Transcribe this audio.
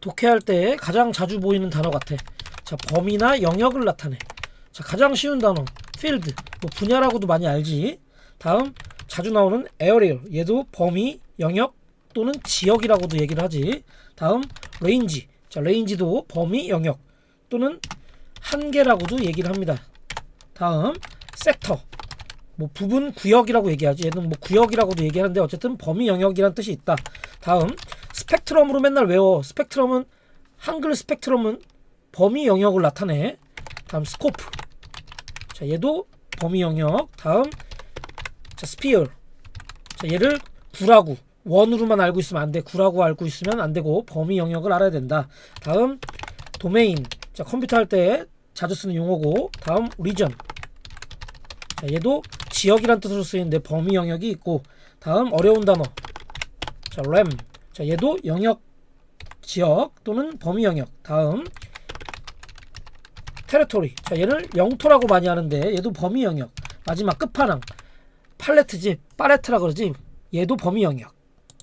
독해할 때 가장 자주 보이는 단어 같아. 자, 범위나 영역을 나타내. 자, 가장 쉬운 단어. field. 뭐 분야라고도 많이 알지. 다음 자주 나오는 area. 얘도 범위, 영역 또는 지역이라고도 얘기를 하지. 다음 range. 자, range도 범위, 영역 또는 한계라고도 얘기를 합니다. 다음 섹터. 뭐 부분 구역이라고 얘기하지. 얘는 뭐 구역이라고도 얘기하는데 어쨌든 범위 영역이란 뜻이 있다. 다음 스펙트럼으로 맨날 외워. 스펙트럼은 한글 스펙트럼은 범위 영역을 나타내. 다음 스코프. 자, 얘도 범위 영역. 다음 자, 스피어. 자, 얘를 구라고 원으로만 알고 있으면 안 돼. 구라고 알고 있으면 안 되고 범위 영역을 알아야 된다. 다음 도메인. 자, 컴퓨터 할 때 자주 쓰는 용어고. 다음 리전. 자, 얘도 지역이란 뜻으로 쓰이는데 범위 영역이 있고. 다음 어려운 단어. 자, 램. 자, 얘도 영역 지역 또는 범위 영역. 다음 테리토리. 자, 얘를 영토라고 많이 하는데 얘도 범위 영역. 마지막 끝판왕. 팔레트지, 파레트라 그러지. 얘도 범위 영역.